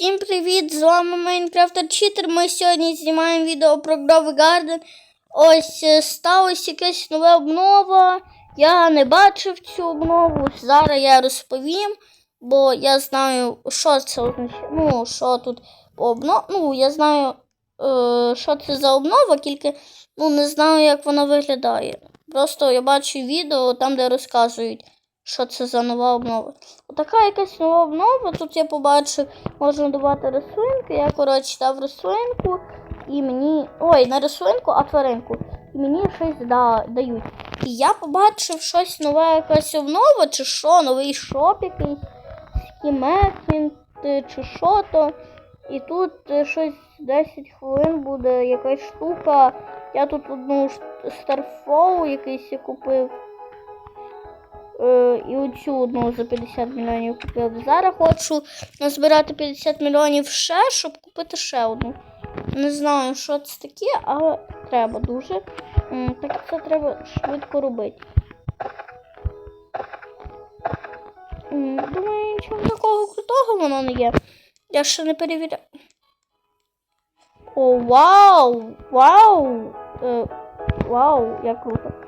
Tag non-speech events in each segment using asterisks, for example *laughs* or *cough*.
Всім привіт! З вами Майнкрафтер Читер. Ми сьогодні знімаємо відео про Grove Garden. Ось е, сталося якась нова обнова. Я не бачив цю обнову. Зараз я розповім, бо я знаю, що це означає. Ну, що тут обнов... Ну, я знаю, е, що це за обнова, тільки ну, не знаю, як вона виглядає. Просто я бачу відео там, де розказують, що це за нова обнова. Отака якась нова обнова. Тут я побачив, можна давати рослинки. Я, коротше, дав рослинку і мені. Ой, не рослинку, а тваринку. І мені щось да, дають. І я побачив щось нове, якась обнова, чи що, новий шоп якийсь, скімекінт, чи що то. І тут е, щось 10 хвилин буде якась штука. Я тут одну Starfall якийсь я купив. І оцю одну за 50 мільйонів купив. Зараз хочу назбирати 50 мільйонів ще, щоб купити ще одну. Не знаю, що це таке, але треба дуже. Так це треба швидко робити. Думаю, нічого такого крутого воно не є. Я ще не перевіряю. О, вау! Вау! Е, вау, як круто.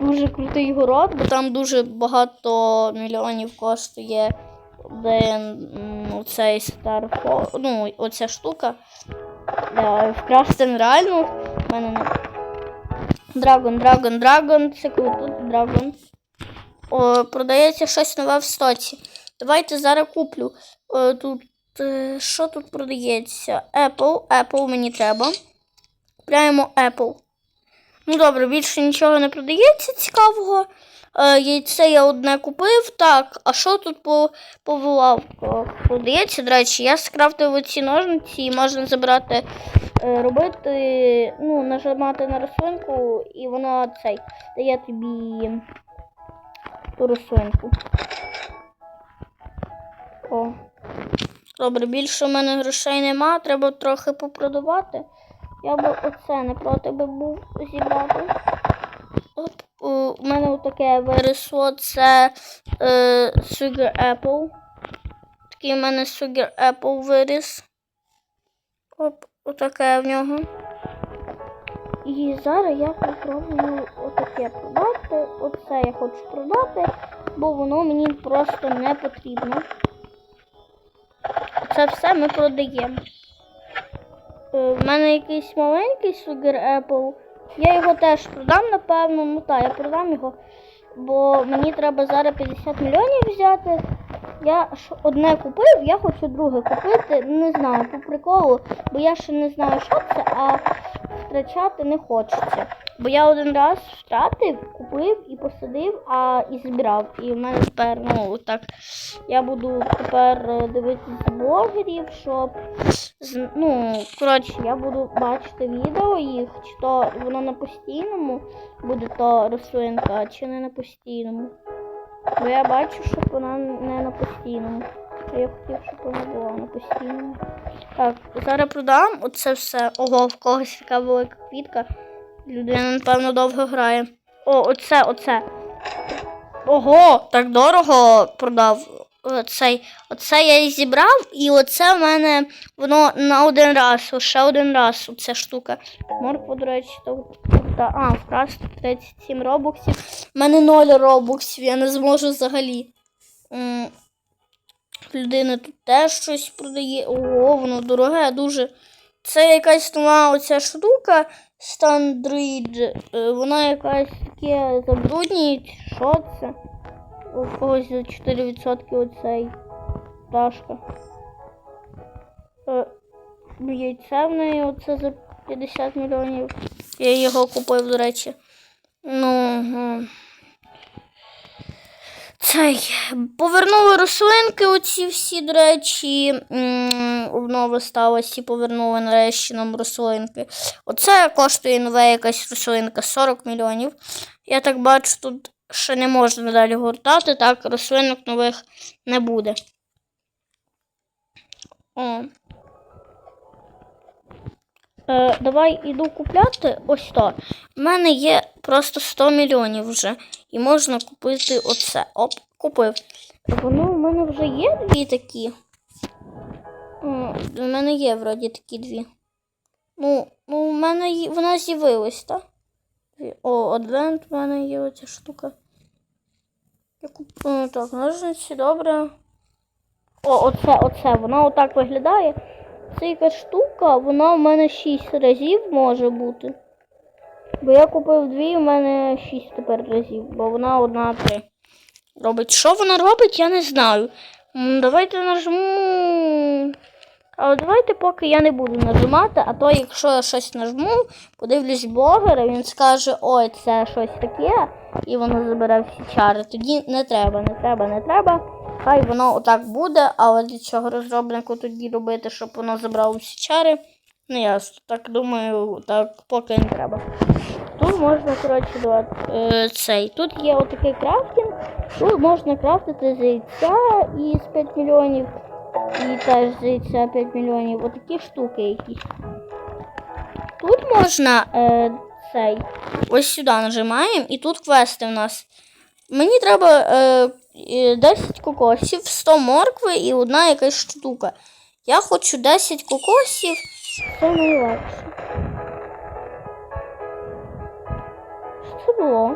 Дуже крутий город, бо там дуже багато мільйонів коштує один цей Старфо. Ну, оця штука. Вкрасти нереально. В мене не. Драгон, драгон, драгон. Це круто, драгон. О, продається щось нове в стоці. Давайте зараз куплю. О, тут, е, що тут продається? Apple. Apple мені треба. Купляємо Apple. Ну добре, більше нічого не продається цікавого. Е, яйце я одне купив. Так, а що тут по, по вилавках продається? До речі, я скрафтив оці ножниці і можна забрати, е, робити, ну, нажимати на рослинку, і вона цей дає тобі ту рослинку. О. Добре, більше в мене грошей нема, треба трохи попродавати. Я би оце не проти би був зібрати. От у у мене таке виросло це е, Sugar Apple. Такий в мене Sugar Apple виріс. Оп, отаке в нього. І зараз я попробую отаке продати. Оце я хочу продати, бо воно мені просто не потрібно. Це все ми продаємо. Е, В мене якийсь маленький Sugar Apple. Я його теж продам, напевно. Ну так, я продам його. Бо мені треба зараз 50 мільйонів взяти. Я ж одне купив, я хочу друге купити. Не знаю, по приколу, бо я ще не знаю, що це, а втрачати не хочеться. Бо я один раз втратив, купив і посадив, а і збирав. І в мене тепер, ну, так, я буду тепер е, дивитися блогерів, щоб ну, коротше, я буду бачити відео їх, чи то воно на постійному буде то рослинка, чи не на постійному. Бо я бачу, що вона не на постійному. А я хотів, щоб вона була на постійному. Так, зараз продам оце все. Ого, в когось така велика квітка. Людина, напевно, довго грає. О, оце, оце. Ого, так дорого продав. Оцей, оце я і зібрав, і оце в мене воно на один раз, лише один раз оця штука. Морква, до речі, то та, а, вкрасти 37 робоксів. У мене 0 робоксів, я не зможу взагалі. Людина тут теж щось продає. Ого, воно дороге дуже. Це якась нова оця штука Стандрид. Вона якась таке забруднює. Що це? У когось за 4% оцей пташка. Е, Яйце в неї оце за 50 мільйонів. Я його купив, до речі. Ну. Цей. Повернули рослинки оці всі, до речі. м, Обнова сталася і повернули нарешті нам рослинки. Оце коштує нова якась рослинка 40 мільйонів. Я так бачу, тут ще не можна далі гортати, так рослинок нових не буде. О. Е, давай іду купляти ось то. У мене є просто 100 мільйонів вже. І можна купити оце. Оп, купив. Воно в мене вже є дві такі. У мене є вроді такі дві. Ну, ну у мене вона з'явилась, так? О, адвент в мене є оця штука. Я купую так, ножниці, добре. О, оце, оце, вона отак виглядає. Якась штука, вона в мене 6 разів може бути. Бо я купив дві, у мене 6 тепер разів, бо вона одна три. Робить. Що вона робить, я не знаю. Давайте нажму. Але давайте поки я не буду нажимати, а то якщо я щось нажму, подивлюсь блогера, він скаже, ой, це щось таке, і воно забере всі чари. Тоді не треба, не треба, не треба. Хай воно отак буде, але для чого розробнику тоді робити, щоб воно забрало всі чари. Не ясно. Так думаю, так поки не треба. Тут можна, коротше, давати, е, цей. Тут є отакий крафтинг. Тут можна крафтити з яйця із 5 мільйонів. І теж з яйця 5 мільйонів. Отакі штуки якісь. Тут можна е, цей. Ось сюди нажимаємо, і тут квести в нас. Мені треба е, 10 кокосів, 100 моркви і одна якась штука. Я хочу 10 кокосів. Це найлегше. Що це було?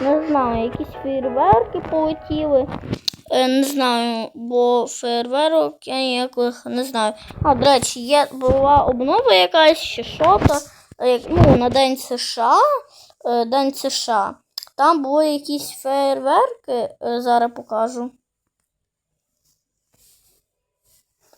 Не знаю, якісь фейерверки полетіли. Е, не знаю, бо фейерверок я ніяких не знаю. А, до речі, є була обнова якась чи що то. е, як- Ну, на День США. е, День США. Там були якісь фейерверки, е, зараз покажу.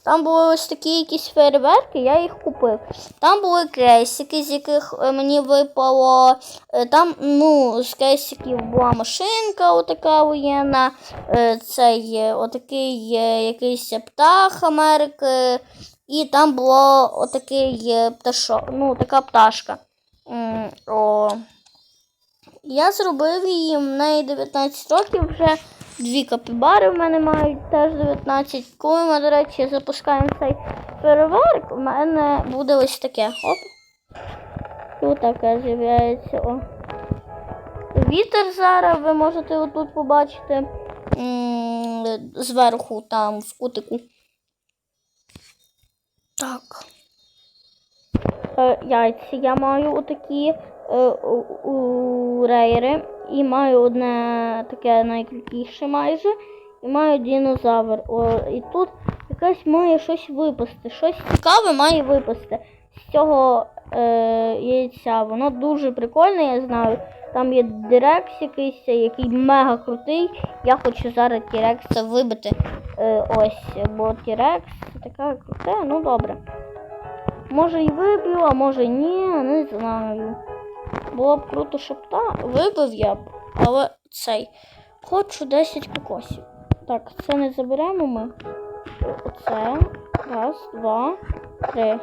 Там були ось такі якісь фейерверки, я їх купив. Там були кейсики, з яких е, мені випало. Е, Там, ну, з кейсиків була машинка, отака воєнна. Е, Цей отакий якийсь птах Америки. І там було отакий пташок, ну, така пташка. О. Я зробив її, в неї 19 років вже. Дві капібари в мене мають теж 19. Коли ми, до речі, запускаємо цей фейерверк, у мене буде ось таке. Оп. І отаке з'являється. О. Вітер зараз ви можете отут побачити зверху, там, в кутику. Так. Е, яйця я маю отакі у, у рейри. І маю одне таке найкрутіше майже. І маю динозавр. О, і тут якась має щось випасти. Щось цікаве має випасти з цього е, яйця. Воно дуже прикольне, я знаю. Там є Дирекс якийсь, який мега крутий. Я хочу зараз Тірекса вибити. Е, ось, бо Тірекс таке круте, ну добре. Може і виб'ю, а може ні, не знаю. Було б круто, щоб та вибив я б, але цей. Хочу 10 кокосів. Так, це не заберемо ми. Оце. Раз, два, три,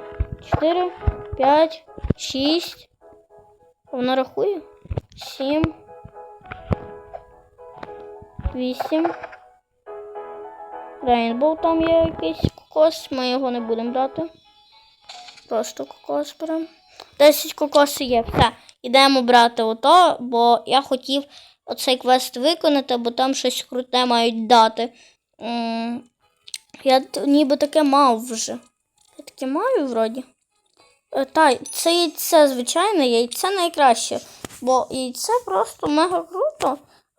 чотири, п'ять, шість. Воно рахує? Сім. Вісім. Рейнбоу там є якийсь кокос, ми його не будемо брати. Просто кокос беремо. 10 кокосів є, все. Ідемо брати ото, бо я хотів оцей квест виконати, бо там щось круте мають дати. Я ніби таке мав вже. Я таке маю вроді. Е, Та, це яйце, звичайне, яйце найкраще. Бо яйце просто мега круто.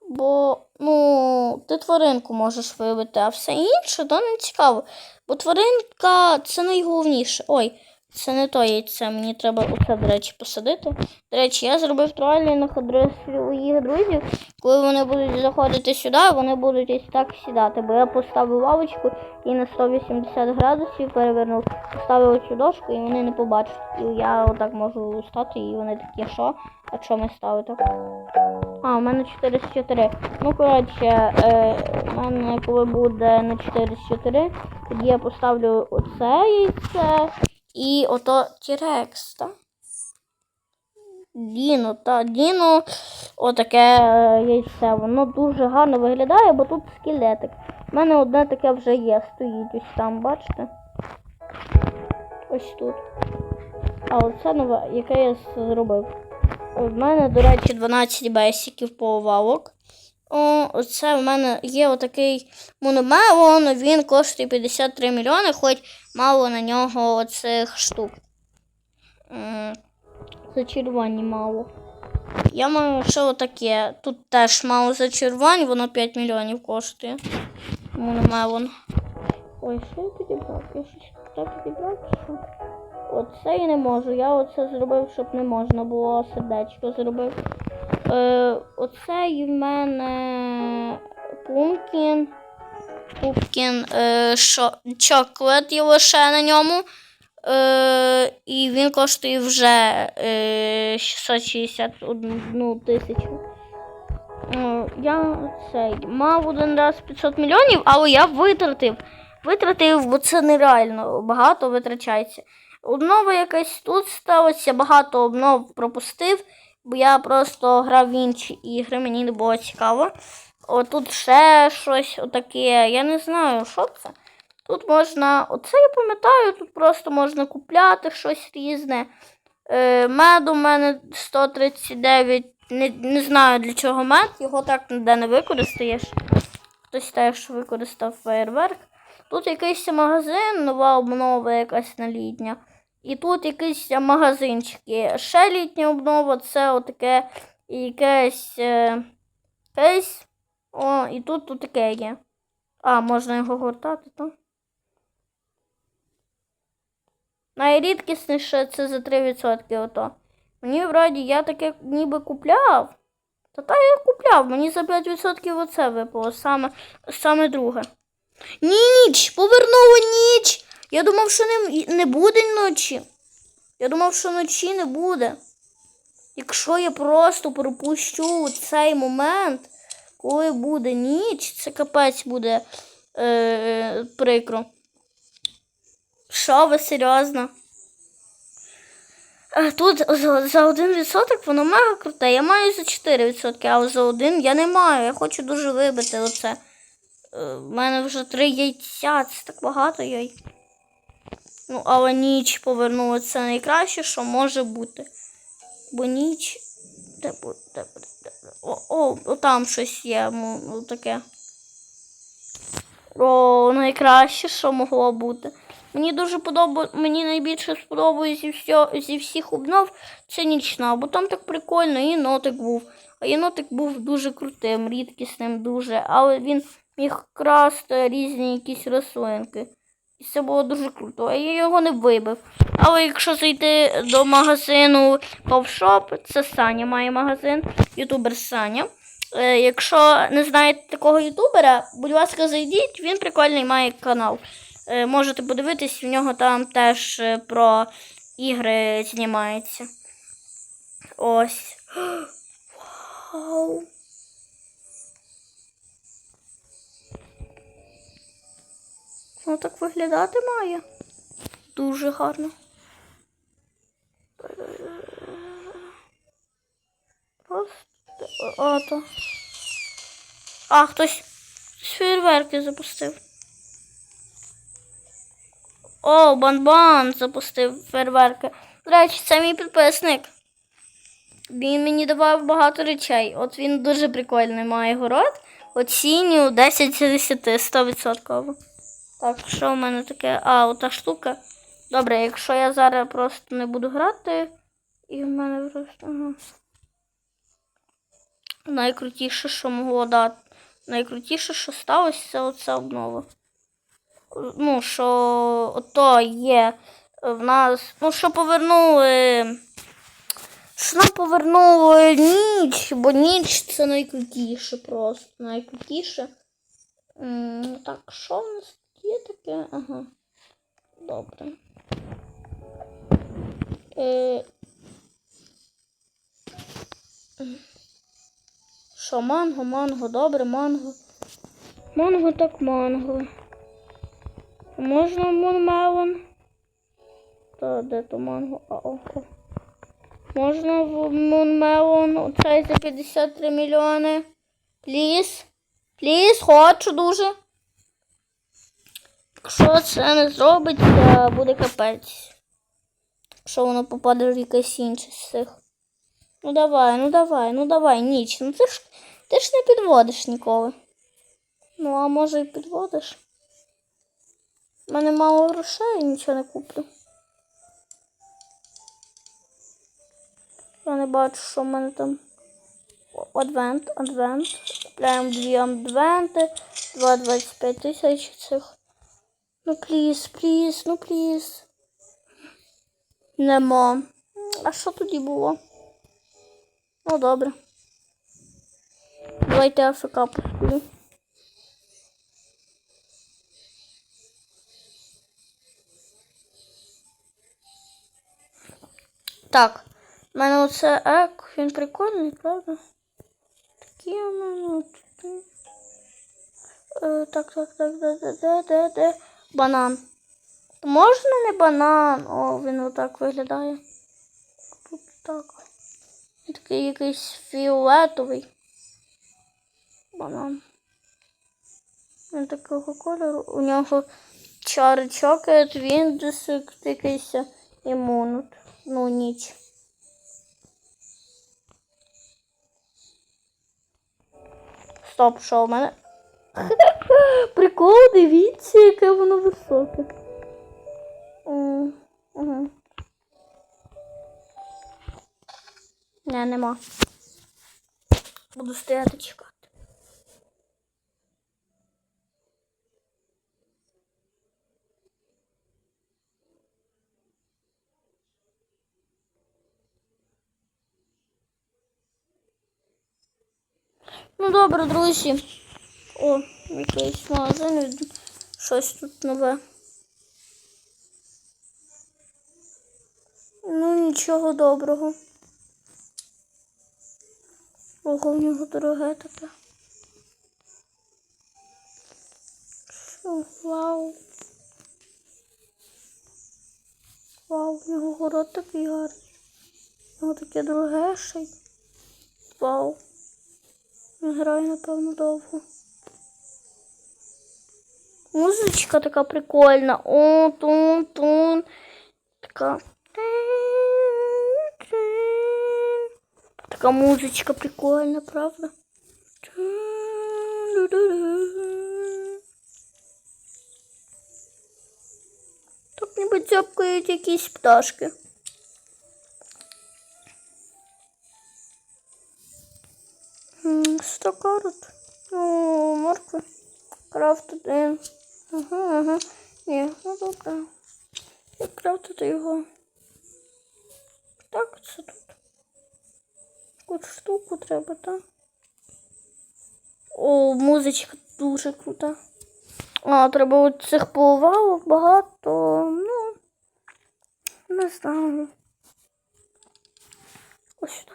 Бо, ну, ти тваринку можеш вибити, а все інше то не цікаво. Бо тваринка це найголовніше. Ой, це не то яйце, мені треба оце, до речі, посадити. До речі, я зробив тролінг для своїх друзів. Коли вони будуть заходити сюди, вони будуть ось так сідати. Бо я поставив лавочку і на 180 градусів перевернув, поставив цю дошку і вони не побачать. І я отак можу стати, і вони такі, що? А що ми ставити? А, у мене 4 з 4. Ну, коротше, е, у мене коли буде на 4 з 4, тоді я поставлю оце яйце і ото Тірекс, так? Діно, та Діно, отаке е, яйце. Воно дуже гарно виглядає, бо тут скелетик. У мене одне таке вже є, стоїть ось там, бачите? Ось тут. А оце нове, яке я зробив. У мене, до речі, 12 бесиків повалок. О, оце в мене є отакий мономелон, він коштує 53 мільйони, хоч мало на нього оцих штук. Зачарувань мало. Я маю ще отаке. Тут теж мало зачарувань, воно 5 мільйонів коштує. Мономелон. Ой, що я підібрав? Я щось так підібрав, що? Оце я не можу. Я оце зробив, щоб не можна було сердечко зробив. Е, оцей в мене пумкін. Пупкін е, шо, чоклет є лише на ньому. Е, і він коштує вже е, 661 тисячу. Е, я цей мав один раз 500 мільйонів, але я витратив. Витратив, бо це нереально багато витрачається. Обнова якась тут сталася, багато обнов пропустив, бо я просто грав в інші ігри, мені не було цікаво. Отут ще щось отаке, я не знаю, що це. Тут можна, оце я пам'ятаю, тут просто можна купляти щось різне. Е, мед у мене 139, не, не знаю для чого мед, його так ніде не використаєш. Хтось теж використав фейерверк. Тут якийсь магазин, нова обнова якась на літня. І тут якийсь магазинчик є. Ще літня обнова, це отаке якесь е, кейс. О, і тут, тут таке є. А, можна його гортати, так? Найрідкісніше це за 3% ото. Мені вроді я таке ніби купляв. Та та я купляв, мені за 5% оце випало, саме, саме друге. Ніч! Повернула ніч! Я думав, що не, не буде ночі. Я думав, що ночі не буде. Якщо я просто пропущу цей момент, коли буде ніч, це капець буде е, прикро. Що ви серйозно? Е, Тут за, за 1% воно мега круте. Я маю за 4%, але за один я не маю. Я хочу дуже вибити оце. Е, В мене вже три яйця, це так багато яй. Ну, але ніч повернула це найкраще, що може бути. Бо ніч. Де буде? Де? О, о, о, там щось є. ну, ну, таке. О, найкраще, що могло бути. Мені дуже подобається, мені найбільше сподобається зі, зі всіх обнов це нічна, бо там так прикольно, і нотик був. А єнотик був дуже крутим, рідкісним дуже, але він міг красти різні якісь рослинки. І це було дуже круто. А я його не вибив. Але якщо зайти до магазину Ковшоп, це Саня має магазин, ютубер Саня. Е, якщо не знаєте такого ютубера, будь ласка, зайдіть, він прикольний має канал. Е, можете подивитись, в нього там теж е, про ігри знімається. Ось. *gasps* Вау. Воно так виглядати має. Дуже гарно. Ото. А, хтось фейерверки запустив. О, Банбан запустив фейерверки. До речі, це мій підписник. Він мені давав багато речей. От він дуже прикольний має город. Оцінюю 10 з 10, 100%. Так, що в мене таке? А, ота штука. Добре, якщо я зараз просто не буду грати, і в мене просто. Ага. Найкрутіше, що могло дати. Найкрутіше, що сталося, це оця обнова. Ну, що ото є в нас. Ну, що повернули. Що нам повернули ніч, бо ніч це найкрутіше просто. Найкрутіше. Так, що в нас є таке? Ага. Добре. Е... Що, манго, манго, добре, манго. Манго так манго. Можна мунмелон? Та де то манго? А, о, о. Можна в мунмелон оцей за 53 мільйони? Пліс? Пліс, хочу дуже. Якщо це не зробиться, буде капець. Якщо воно попаде в якесь інше з цих. Ну давай, ну давай, ну давай, ніч. Ну це ж Ти ж не підводиш ніколи. Ну, а може і підводиш. У мене мало грошей, нічого не куплю. Я не бачу, що в мене там. Адвент, адвент. Купляємо дві адвенти. Два 25 тисяч цих. Ну пліз, пліз, ну пліз. Нема. А що тоді було? Ну добре. Давайте АФК посплю. Так, у мене оце ек, він прикольний, правда? Такі у мене. Е, так, так, так, де, де, де, де, де. Банан. Можна не банан? О, він отак виглядає. Тут так. Такий якийсь фіолетовий. Банан. Він такого кольору. У нього він десь якийсь імунут. Ну, ніч. Стоп, що в мене? *laughs* Прикол, дивіться, яке воно високе. Не, нема. Буду стояти чекати. Ну добре, друзі. О, якийсь магазин. Щось тут нове. Ну, нічого доброго. Ого, в нього дороге таке. Що? Вау. Вау, в нього город такий гарний. В нього таке дороге ще й. Вау. Він грає, напевно, довго. Музичка така прикольна. О, тун, тун. Така. Така музичка прикольна, правда? Тут ніби дзьобкають якісь пташки. М, Сто карот. О, морква. Крафт один. Ага, ага. Ні, ну добре. Як крафтити його? Так, це тут. Таку штуку треба, так? О, музичка дуже крута. А, треба от цих поливалок багато. Ну, не знаю. Ось сюди.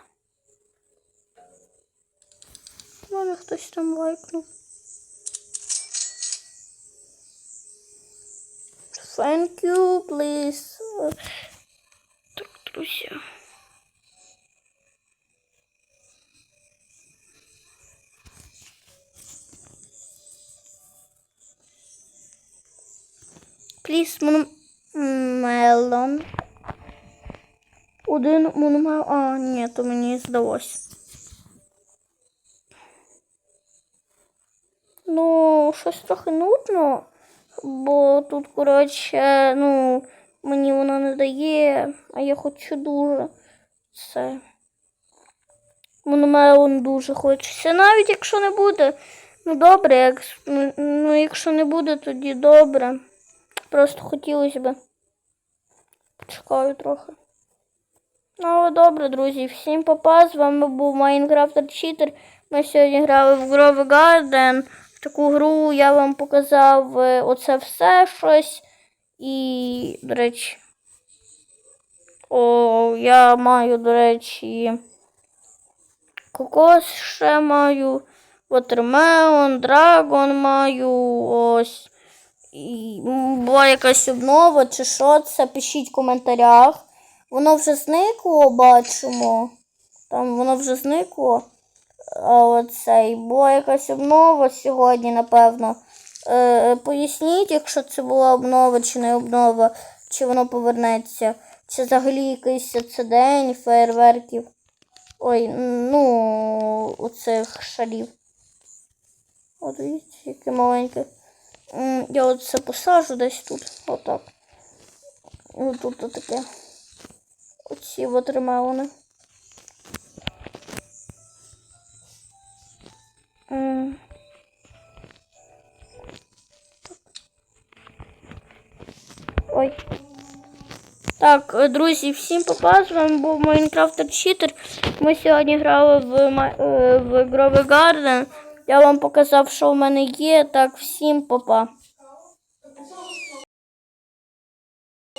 У мене хтось там лайкнув. Thank you, please. Друзі. Please, мелон. Один мономел. А, ні, то мені здалось. Ну, щось трохи нудно, бо тут, коротше, ну, мені воно не дає, а я хочу дуже це. Мономелон дуже хочеться. Навіть якщо не буде, ну добре, як, ну, ну, якщо не буде, тоді добре. Просто хотілося б. Чекаю трохи. Ну, добре, друзі. Всім папа. З вами був Майнкрафтер Читер. Ми сьогодні грали в Grove Garden. Таку гру я вам показав е, оце все щось. І, до речі. О, я маю, до речі, кокос ще маю. Watermelon, драгон маю. Ось. І була якась обнова чи що це, пишіть в коментарях. Воно вже зникло, бачимо. Там воно вже зникло. Оцей була якась обнова сьогодні, напевно. Е, поясніть, якщо це була обнова чи не обнова, чи воно повернеться. Чи взагалі якийсь це день фейерверків. Ой, ну, оцих шарів. От дивіться, яке маленьке. Я от це посажу десь тут. Отак. І тут таке. Оці ватермелони. М. Ой. Так, е, друзі, всім попа, з вами був Майнкрафтер Читер. Ми сьогодні грали в, е, в Гровий Гарден. Я вам показав, що в мене є. Так, всім попа.